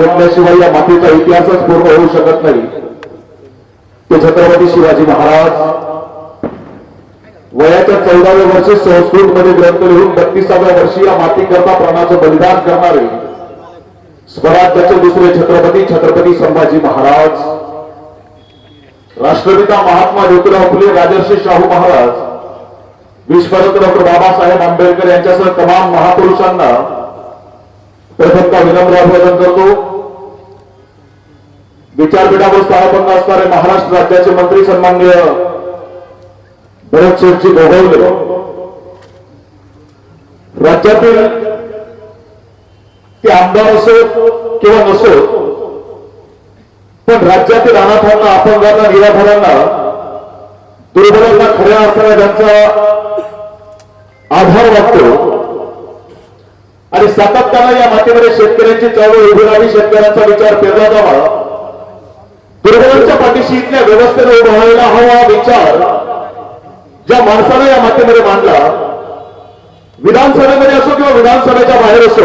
घेतल्याशिवाय या मातीचा इतिहासच पूर्ण होऊ शकत नाही. ते छत्रपती शिवाजी महाराज वयाच्या चौदाव्या वर्षी संस्कृत मध्ये ग्रंथ लिहून बत्तीसाव्या वर्षी या मातीकरता प्राणाचं बलिदान करणारे स्वराज्याचे दुसरे छत्रपती छत्रपती संभाजी महाराज. राष्ट्रपिता महात्मा ज्योतिराव फुले राजर्षी शाहू महाराज विश्वरत्न डॉक्टर बाबासाहेब आंबेडकर यांच्यासह तमाम महापुरुषांना प्रथमता विनम्र अभिवादन करतो. विचारपीठावर स्थापन्न असणारे महाराष्ट्र राज्याचे मंत्री सन्माननीय भरत शेठजी गोगवले राज्यातील ते आमदार असो किंवा नसो पण राज्यातील अनाथांना अपंगांना निराधारांना दुर्बलांना खऱ्या अर्थाने त्यांचा आधार वाटतो आणि सातत्यानं या मातीमध्ये शेतकऱ्यांची चळवळ उभी राहावी शेतकऱ्यांचा विचार पेरला जावा दुर्बलांच्या पाठीशी इथल्या व्यवस्थेने उभा राहायला हवा विचार ज्या माणसानं या मातेमध्ये मांडला विधानसभेमध्ये असो किंवा विधानसभेच्या बाहेर असो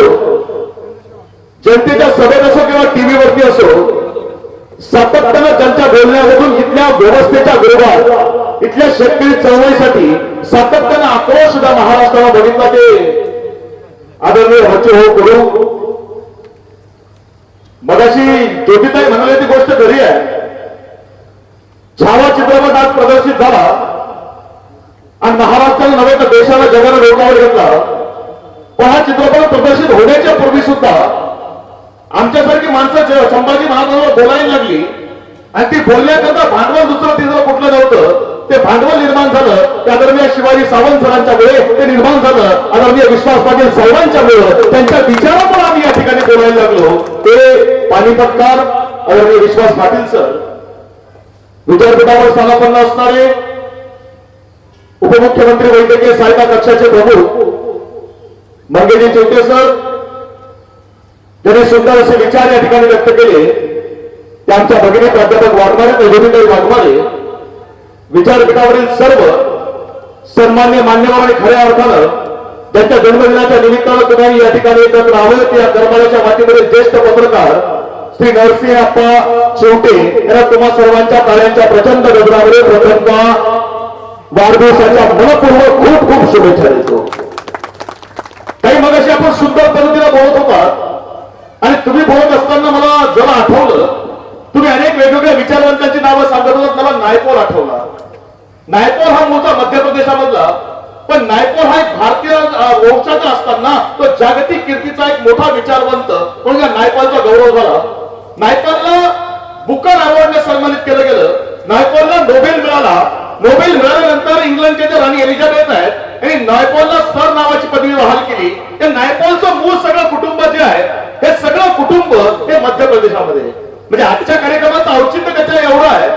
जनतेच्या सभेत असो किंवा टीव्हीवरती असो सातत्यानं त्यांच्या बोलण्यामधून इथल्या व्यवस्थेच्या विरोधात इथल्या शेतकरी चळवळीसाठी सातत्यानं आक्रोश सुद्धा महाराष्ट्राला बघितला ते. आदरणीय हो करू मगाशी ज्योतिताई म्हणाले ती गोष्ट खरी आहे. छावा चित्रपट आज प्रदर्शित झाला. आणि महाराष्ट्राला नव्हे तर देशाला जगाला डोकावर घेतला. पण हा चित्रपट प्रदर्शित होण्याच्या पूर्वी सुद्धा आमच्यासारखी माणसं संभाजी महाराजांवर बोलायला लागली. आणि ती बोलण्याकरता भांडवल दुसरं तिसरं कुठलं नव्हतं. ते भांडवल निर्माण झालं त्या दरम्यान शिवाजी सावंत सरांच्या वेळे ते निर्माण झालं आदरणीय विश्वास पाटील साहेबांच्या वेळ त्यांच्या विचारावर आम्ही या ठिकाणी बोलायला लागलो. ते पाणीपतकार आदरणीय विश्वास पाटील सर विद्यापीठावर स्थानापन्न असणारे उपमुख्यमंत्री वैद्यकीय सहायता कक्षाचे प्रमुख मंगेजी चौके सर त्यांनी सुंदर असे विचार या ठिकाणी व्यक्त केले. त्यांच्या भगिनी प्राध्यापक वाघमारे तेजोनीताई वाघमारे विचारपीठावरील सर्व सन्मान्य मान्यवर आणि खऱ्या अर्थानं त्यांच्या जन्मदिनाच्या निमित्तानं तुम्ही या ठिकाणी एकत्र आहोत या दरबाराच्या मातीमध्ये ज्येष्ठ पत्रकार श्री नरसिंह अप्पा शेवटे यांना तुम्हा सर्वांच्या कार्यांच्या प्रचंड गजरामध्ये प्रथमता वाढदिवसाच्या मनपूर्वक खूप खूप शुभेच्छा देतो. काही मगाशी आपण सुंदर पद्धतीला बोलत होता आणि तुम्ही बोलत असताना मला जरा आठवलं. तुम्ही अनेक वेगवेगळ्या विचारवंतांची नावं सांगत होतात मला नायपोल आठवला. नायपोर हा मूळचा मध्य प्रदेशामधला पण नायपोर हा एक भारतीय वंशाचा असताना तो जागतिक कीर्तीचा एक मोठा विचारवंत म्हणून या नायपालचा गौरव झाला. नायपालला बुकर अवॉर्डने सन्मानित केलं गेलं. नायपॉलला नोबेल मिळाला. नोबेल मिळाल्यानंतर इंग्लंडचे जे राणी एलिझाबेथ आहेत आणि नायपॉलला सर नावाची पदवी बहाल केली. त्या नायपॉलचं मूळ सगळं कुटुंब जे आहे हे सगळं कुटुंब हे मध्य प्रदेशामध्ये म्हणजे आजच्या कार्यक्रमाचं औचित्य त्याच्या एवढं आहे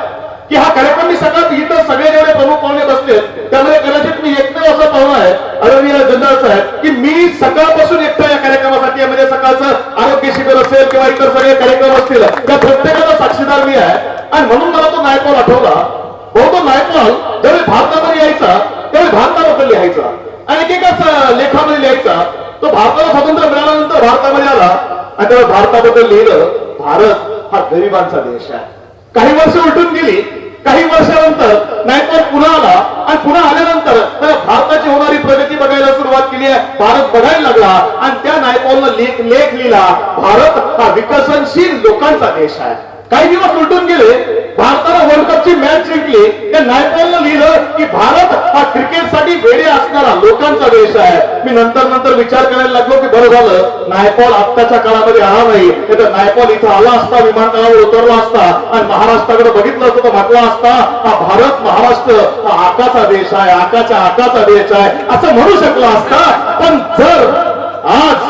की हा कार्यक्रम मी सगळ्यात इथं सगळे जेवढे प्रमुख पाहुणे बसले त्यामध्ये कदाचित मी एकमेव असं पाहुणा आहे आदरणीय जनरल साहेब की मी सकाळपासून एकटा या कार्यक्रमासाठी आहे. म्हणजे सकाळचं आरोग्य शिबिर असेल किंवा इतर सगळे कार्यक्रम त्या प्रत्येकाला साक्षीदार मी आहे. आणि म्हणून मला तो नायपॉल आठवला. हो तो नायपॉल ज्यावेळी भारतामध्ये यायचा त्यावेळी भारताबद्दल लिहायचा. आणि एकेकाच लेखामध्ये लिहायचा. तो भारताला स्वातंत्र्य मिळाल्यानंतर भारतामध्ये आला. आणि त्यावेळी भारताबद्दल लिहिलं भारत हा गरिबांचा देश आहे. काही वर्ष उलटून गेली. काही वर्षानंतर नायपॉल पुन्हा आला. आणि पुन्हा आल्यानंतर त्याला भारताची केली आहे. भारत बघायला लागला. आणि त्या नायपॉलनं लेख लेख लिहिला भारत हा विकसनशील लोकांचा देश आहे. काही दिवस उलटून गेले भारताला वर्ल्ड कपची मॅच जिंकली त्या नायपॉलनं की भारत हा क्रिकेटसाठी वेळे असणारा लोकांचा देश आहे. मी नंतर नंतर विचार करायला लागलो की बरं झालं नायपॉल आत्ताच्या काळामध्ये आला नाही. तर नायपॉल इथं आला असता विमानतळावर उतरला असता आणि महाराष्ट्राकडे बघितलं असतं तर म्हटलं असता हा भारत महाराष्ट्र हा आकाचा देश आहे आकाच्या आकाचा देश आहे. असं म्हणू शकला असता पण जर आज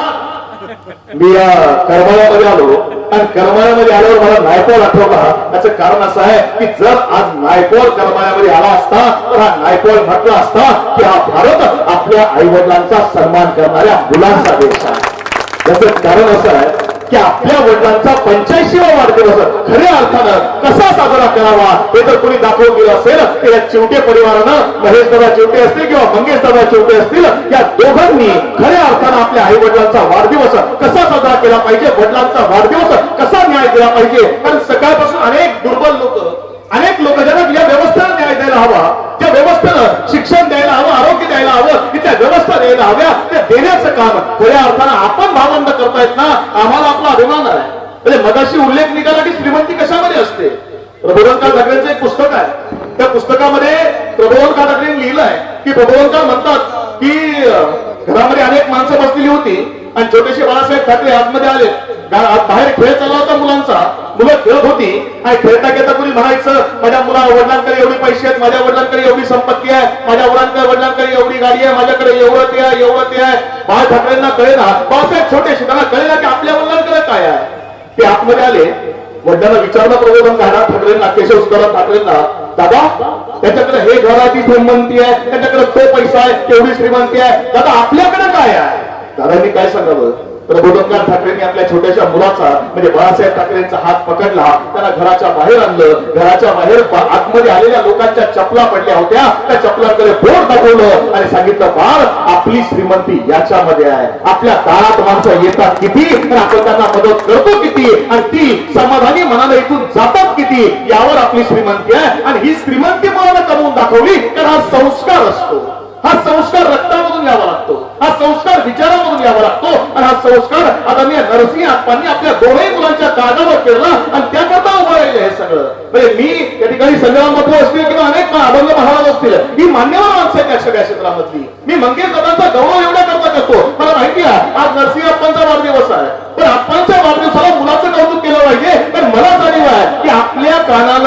मी या करमाळ्यामध्ये आलो आणि करमाळ्यामध्ये आल्यावर मला नायपॉल आठवला त्याचं कारण असं आहे की जर आज नायपॉल करमाळ्यामध्ये आला असता तर हा नायपॉल म्हटला असता की हा भारत आपल्या आई वडिलांचा सन्मान करणाऱ्या मुलांचा देश आहे. त्याचं कारण असं आहे की आपल्या वडिलांचा पंच्याऐंशीवा वाढदिवस खऱ्या अर्थानं कसा साजरा करावा हे जर कोणी दाखवून दिलं असेल. तर या चिवटे परिवारानं महेश दादा चिवटे असतील किंवा मंगेश दादा चिवटे असतील या दोघांनी खऱ्या अर्थानं आपल्या आई वडिलांचा वाढदिवस कसा साजरा केला पाहिजे वडिलांचा वाढदिवस कसा न्याय दिला पाहिजे? कारण सकाळपासून अनेक दुर्बल लोक अनेक लोक ज्यांना या व्यवस्थेला न्याय द्यायला हवा त्या व्यवस्थेनं शिक्षण द्यायला हवं द्यायला हवं? की त्या व्यवस्था द्यायला हव्या? त्या देण्याचं काम. खऱ्या अर्थानं आपण भावंड करतायत ना आम्हाला आपला अभिमान आहे. म्हणजे मगाशी उल्लेख निघाला की श्रीमंती कशामध्ये असते? प्रबोधनकार ठाकरेंचं एक पुस्तक आहे. त्या पुस्तकामध्ये प्रबोधनकार ठाकरेंनी लिहिलं आहे की प्रबोधनकार म्हणतात की घरामध्ये अनेक माणसं बसलेली होती आणि छोटेसे बाळासाहेब ठाकरे आतमध्ये आले. बाहेर खेळ चालला होता मुलांचा? मुलं खेळत होती. आणि खेळता खेळता कुणी म्हणायचं माझ्या मुला वडिलांकडे एवढे पैसे आहेत माझ्या वडिलांकडे एवढी संपत्ती आहे माझ्या वडिलांकडे वडिलांकडे एवढी गाडी आहे माझ्याकडे एवढं ते आहे एवढं ते आहे. बाळ ठाकरेंना कळे ना बाळासाहेब छोटे त्यांना कळे ना की आपल्या वडिलांकडे काय आहे. ते आतमध्ये आले. वडिलांना विचारलं प्रबोधन झाला. ठाकरेंना केशव सुधाराम ठाकरेंना दादा त्याच्याकडे हे घराची श्रीमंती आहे त्याच्याकडे तो पैसा आहे तेवढी श्रीमंती आहे. दादा आपल्याकडे काय आहे? दादांनी काय सांगावं? प्रबोधनकार ठाकरेंनी आपल्या छोट्याशा मुलाचा म्हणजे बाळासाहेब ठाकरेंचा हात पकडला त्यांना घराच्या बाहेर आणलं. घराच्या बाहेर आतमध्ये आलेल्या लोकांच्या चपला पडल्या होत्या. त्या चपलांकडे बोट दाखवलं आणि सांगितलं बाळ आपली श्रीमंती याच्यामध्ये आहे. आपल्या दारात माणसं येतात किती? आणि आपण त्यांना मदत करतो किती? आणि ती समाधानी मनाला इथून जातात किती? यावर आपली श्रीमंती आहे. आणि ही श्रीमंती मनाला कमवून दाखवली? तर हा संस्कार असतो. हा संस्कार रक्तामधून यावा लागतो. हा संस्कार विचारामधून यावा लागतो. आणि हा संस्कार आता मी नरसिंह आप्पांनी आपल्या दोनही मुलांच्या कानावर केला आणि त्याकरता उभं राहिलं हे सगळं. म्हणजे मी या ठिकाणी संग्राम मधू असतील किंवा अनेक अभंग महाराज असतील ही मान्यवर माणसं आहेत या सगळ्या क्षेत्रामधली. मी मंगेश दादांचा गौरव एवढ्या करता करतो. मला माहिती आहे आज नरसिंह आप्पांचा वाढदिवस आहे पण आप्पांच्या वाढदिवसाला मुलाचं कौतुक केलं पाहिजे पण मला जाणीव आहे की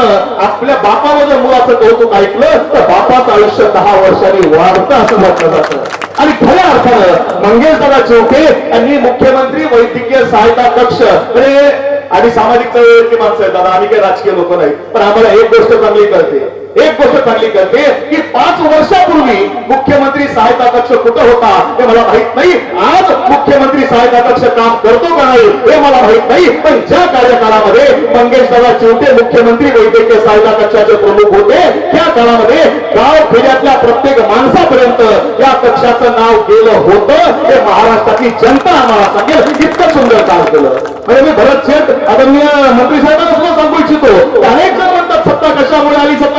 आपल्या कानानं आपल्या जर मुलाचं कौतुक ऐकलं तर बापाचं आयुष्य दहा वर्षांनी वाढतं असं म्हटलं जातं. आणि खऱ्या अर्थानं मंगेशदादा चौके यांनी मुख्यमंत्री वैद्यकीय सहायता कक्ष म्हणजे आणि सामाजिक चळवळीची माणसं आहेत दादा आम्ही काही राजकीय लोक नाही पण आम्हाला एक गोष्ट चांगली कळते. एक गोष्ट चांगली करते की पाच वर्षापूर्वी मुख्यमंत्री सहायता कक्ष कुठं होता हे मला माहीत नाही. आज मुख्यमंत्री सहायता कक्ष काम करतो का नाही हे मला माहीत नाही. पण ज्या कार्यकाळामध्ये मंगेश दादा चिवटे मुख्यमंत्री वैद्यकीय सहायता कक्षाचे प्रमुख होते त्या काळामध्ये गाव खेड्यातल्या प्रत्येक माणसापर्यंत या कक्षाचं नाव गेलं होतं. हे महाराष्ट्रातली जनता आम्हाला सांगेल इतकं सुंदर काम केलं. म्हणजे मी भरत शेठ आदरणीय मंत्री साहेबांना सुद्धा सांगू इच्छितो. अनेक जण म्हणतात सत्ता कशामुळे आली? सत्ता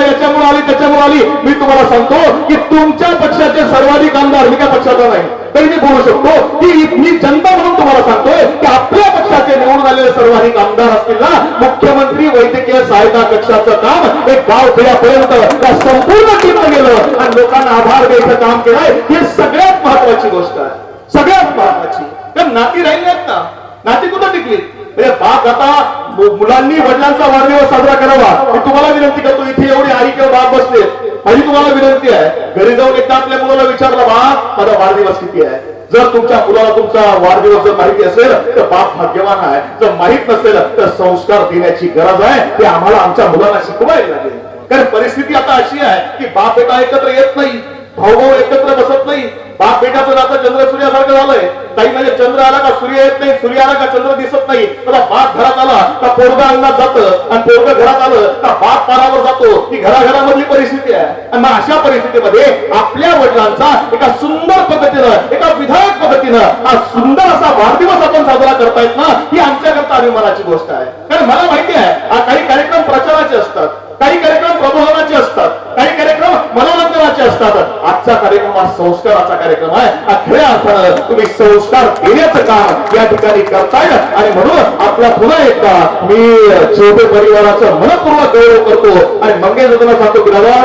आली मी तुम्हाला सांगतो की तुमच्या पक्षाचे सर्वाधिक आमदार मी काय पक्षाचा नाही. तरी मी बोलू शकतो की मी जनता म्हणून तुम्हाला सांगतोय की आपल्या पक्षाचे निवडून आलेले सर्वाधिक आमदार असतील ना मुख्यमंत्री वैद्यकीय सहायता कक्षाचं काम एक गाव खेड्यापर्यंत त्या संपूर्ण टीमनं गेलं. आणि लोकांना आभार द्यायचं काम केलंय हे सगळ्यात महत्वाची गोष्ट आहे. सगळ्यात महत्वाची. कारण नाती राहिली आहेत ना. नाती कुठं टिकली? म्हणजे बाप आता मुलांनी वडिलांचा वाढदिवस साजरा करावा. मी तुम्हाला विनंती करतो इथे एवढी आई किंवा बाप बसले. माझी तुम्हाला विनंती आहे. घरी जाऊन एकदा आपल्या मुलाला विचारलं बाप माझा वाढदिवस किती आहे? जर तुमच्या मुलाला तुमचा वाढदिवस जर माहिती असेल तर बाप भाग्यवान आहे. जर माहीत नसेल तर संस्कार देण्याची गरज आहे. ते आम्हाला आमच्या मुलांना शिकवायला लागेल. कारण परिस्थिती आता अशी आहे की बाप बेटा एकत्र येत नाही. भाऊ भाऊ एकत्र बसत नाही. बाप बेटाचं नातं चंद्र सूर्यासारखं झालंय. काही म्हणजे चंद्र आला का सूर्य येत नाही सूर्य आला का चंद्र दिसत नाही. त्याला बाप घरात आला का पोरगा अंगणात जातं आणि पोरग घरात आलं का बाप पारावर जातो. ही घराघरामधली परिस्थिती आहे. आणि मग अशा परिस्थितीमध्ये आपल्या वडिलांचा एका सुंदर पद्धतीनं एका विधायक पद्धतीनं हा सुंदर असा वाढदिवस आपण साजरा करतायत ना ही आमच्याकरता अभिमानाची गोष्ट आहे. कारण मला माहिती आहे हा काही कार्यक्रम प्रचाराचे असतात काही कार्यक्रम प्रबोधनाचे असतात काही कार्यक्रम मला मनोरंजनाचे असतात. आजचा कार्यक्रम हा संस्काराचा कार्यक्रम आहे. खऱ्या अर्थानं तुम्ही संस्कार देण्याचं काम या ठिकाणी करताय. आणि म्हणून आपला पुन्हा एकदा मी छोटे परिवाराचं मनपूर्वक गौरव करतो. आणि मंगेश दादांना सांगतो की दादा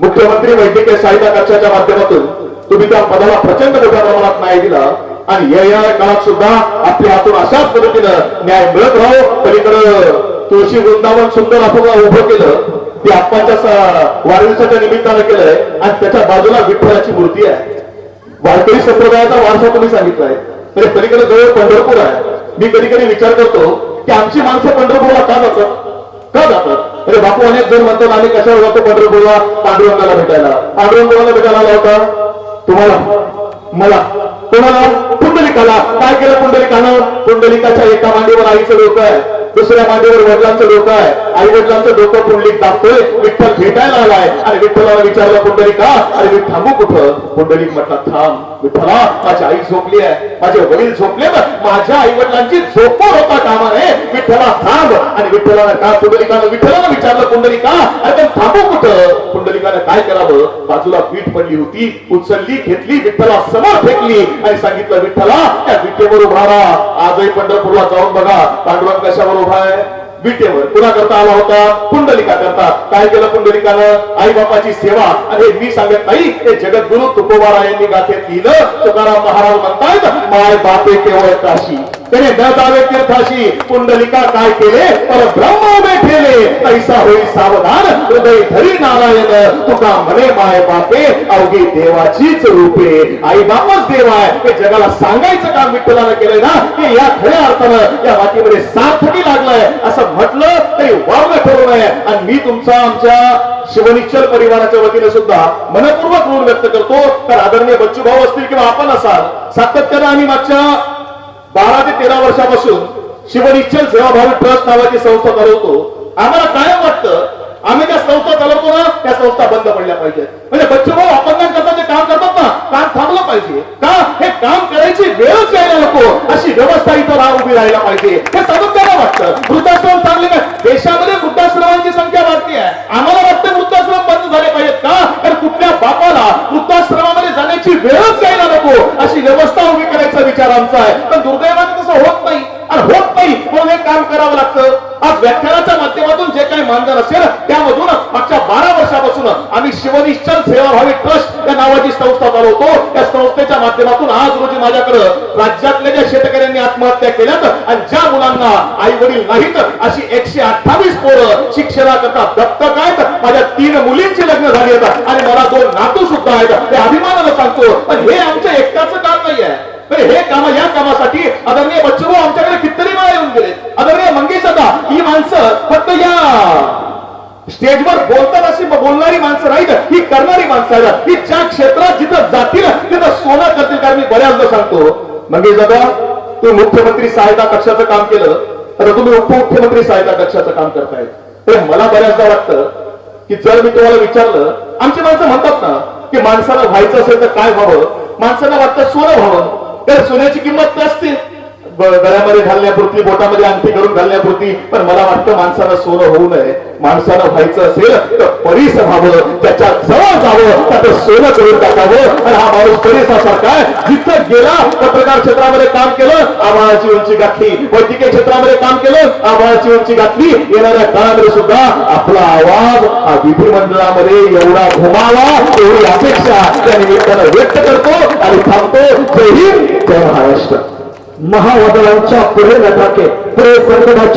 मुख्यमंत्री वैद्यकीय सहायता कक्षाच्या माध्यमातून तुम्ही त्या पदाला प्रचंड मोठ्या प्रमाणात न्याय दिला. आणि या या काळात सुद्धा आपल्या हातून अशाच पद्धतीनं न्याय मिळत राहो. पलीकडं तुळशी वृंदावन सुंदर आपण उभं केलं. ते आप्पाच्या वाढदिवसाच्या निमित्तानं केलंय आणि त्याच्या बाजूला विठ्ठलाची मूर्ती आहे. वारकरी संप्रदायाचा वारसा तुम्ही सांगितलाय. म्हणजे पलीकडे जवळ पंढरपूर आहे. मी कधी कधी विचार करतो की आमची माणसं पंढरपूरला का जातात? का जातात? अरे बापू अनेक जण म्हणतात आम्ही कशावर जातो पंढरपूरला? पांडुरंगाला भेटायला. पांडुरंगाला भेटायला आला होता. तुम्हाला मला कोणाला पुंडलिकाला. काय केलं पुंडलिकानं? पुंडलिकाच्या एका मांडीवर आईचं डोकं आहे. दुसऱ्या मांडीवर वडिलांचं डोकं आहे. आई वडिलांचं डोकं पुंडलिक दाखतोय. विठ्ठल भेटायला आलाय. आणि विठ्ठलाला विचारलं पुंडलिका अरे मी थांबू कुठं? पुंडलिक म्हटलं थांब. विठ्ठला माझी आई झोपली आहे. माझे वडील झोपले माझ्या आई वडिलांची झोप होता कामा नये विठ्ठला थांब. आणि विठ्ठलानं का पुंडलिकानं विठ्ठलानं विचारलं पुंडलिका अरे पण थांबू कुठं? पुंडलिकानं काय करावं? बाजूला पीठ पडली होती. उचलली घेतली विठ्ठला समोर फेकली. आणि सांगितलं विठ्ठला त्या विठ्ठेवर उभा आजही पंढरपूरला जाऊन बघा. पांडुरंग कशावर उभा आहे. विटेवर पुन्हा करता आला होता? पुंडलिका करता काय केलं पुंडलिकानं? आई बापाची सेवा. आणि मी सांगत नाही. हे जगद्गुरु तुकोबारा यांनी गाथेत लिहिलं. तुकाराम महाराज म्हणतायत माय बापे केवळ काशी. त्याने न दावे तीर्थाशी कुंडलिका काय केले? पर ब्रह्म उभे ठेले ऐसा होई सावधान. हृदय धरी नारायण. तुका म्हणे माय बापे अवघी देवाचीच रूपे. आई बापच देव आहे. हे जगाला सांगायचं काम विठ्ठलानं केलंय ना की या खऱ्या अर्थानं या वाटीमध्ये सार्थकी लागलाय. असं म्हटलं तरी वावलं ठरू नये. आणि मी तुमचा आमच्या शिवनिश्चल परिवाराच्या वतीने सुद्धा मनपूर्वक ऋण व्यक्त करतो. तर आदरणीय बच्चू भाऊ असतील किंवा आपण असाल सातत्यानं आम्ही मागच्या बारा ते तेरा वर्षापासून शिवनिश्चल सेवाभावी ट्रस्ट नावाची संस्था चालवतो. आम्हाला कायम वाटतं आम्ही त्या संस्था चालवतो ना त्या संस्था बंद पडल्या पाहिजेत. म्हणजे बच्चे भाऊ बच्चूभाऊ अपंगांकरता जे काम करतात ना काम थांबलं पाहिजे. का? हे काम करायची वेळच यायला नको. अशी व्यवस्था इथं राह उभी राहायला पाहिजे. हे सातत्यानं वाटतं. वृद्धाश्रम चांगले काय देशामध्ये वृद्धाश्रमांची संख्या वाढते आहे. आम्हाला वाटतं वृद्धाश्रम बंद झाले पाहिजेत का? तर कुठल्या बापाला वृद्धाश्रमामध्ये जाण्याची वेळच यायला नको. अशी व्यवस्था उभी करायचा विचार आमचा आहे. पण योगदान असेल त्यामधून मागच्या बारा वर्षापासून आम्ही शिवनिश्चल सेवाभावी ट्रस्ट या नावाची संस्था चालवतो. त्या संस्थेच्या माध्यमातून आज रोजी माझ्याकडं राज्यातल्या ज्या शेतकऱ्यांनी आत्महत्या केल्यात आणि ज्या मुलांना आई वडील नाहीत अशी एकशे अठ्ठावीस पोरं शिक्षणाकरता दत्तक आहेत. माझ्या तीन मुलींची लग्न झाली आहेत आणि मला दोन नातू सुद्धा आहेत. ते अभिमानाला सांगतो पण हे आमच्या एकट्याचं काम नाही आहे तर हे काम या कामासाठी आदरणीय बच्चू आमच्याकडे कितीतरी वेळा येऊन गेले आदरणीय मंगेश दादा ही माणसं फक्त या स्टेजवर बोलतात अशी बोलणारी माणसं नाहीत ही करणारी माणसं आहेत ही ज्या क्षेत्रात जिथं जातील तिथं सोनं करतील कारण मी बऱ्याचदा सांगतो म्हणजे दादा तू मुख्यमंत्री सहायता कक्षाचं काम केलं तर तुम्ही उपमुख्यमंत्री सहायता कक्षाचं काम करतायत तर मला बऱ्याचदा वाटतं की जर मी तुम्हाला विचारलं आमची माणसं म्हणतात ना की माणसाला व्हायचं असेल तर काय व्हावं? माणसाला वाटतं सोनं व्हावं. तर सोन्याची किंमत नसते. गळ्यामध्ये घालण्यापुरती बोटामध्ये अंगठी करून घालण्यापुरती पण मला वाटतं माणसाला सोनं होऊ नये. माणसाला व्हायचं असेल तर परीस व्हावं त्याच्याजवळ जावं त्याचं सोनं करून टाकावं. आणि हा माणूस बरीच असा काय? जिथं गेला पत्रकार क्षेत्रामध्ये काम केलं आवाळाची उंची गाठली. वैद्यकीय क्षेत्रामध्ये काम केलं आवाळाची उंची गाठली. येणाऱ्या काळामध्ये सुद्धा आपला आवाज हा विधिमंडळामध्ये एवढा घुमावा एवढी अपेक्षा त्या निमित्तानं व्यक्त करतो आणि थांबतो. जय हिंद जय महाराष्ट्र. महावादळांच्या पुढे नटाके पुढे संकटाच्या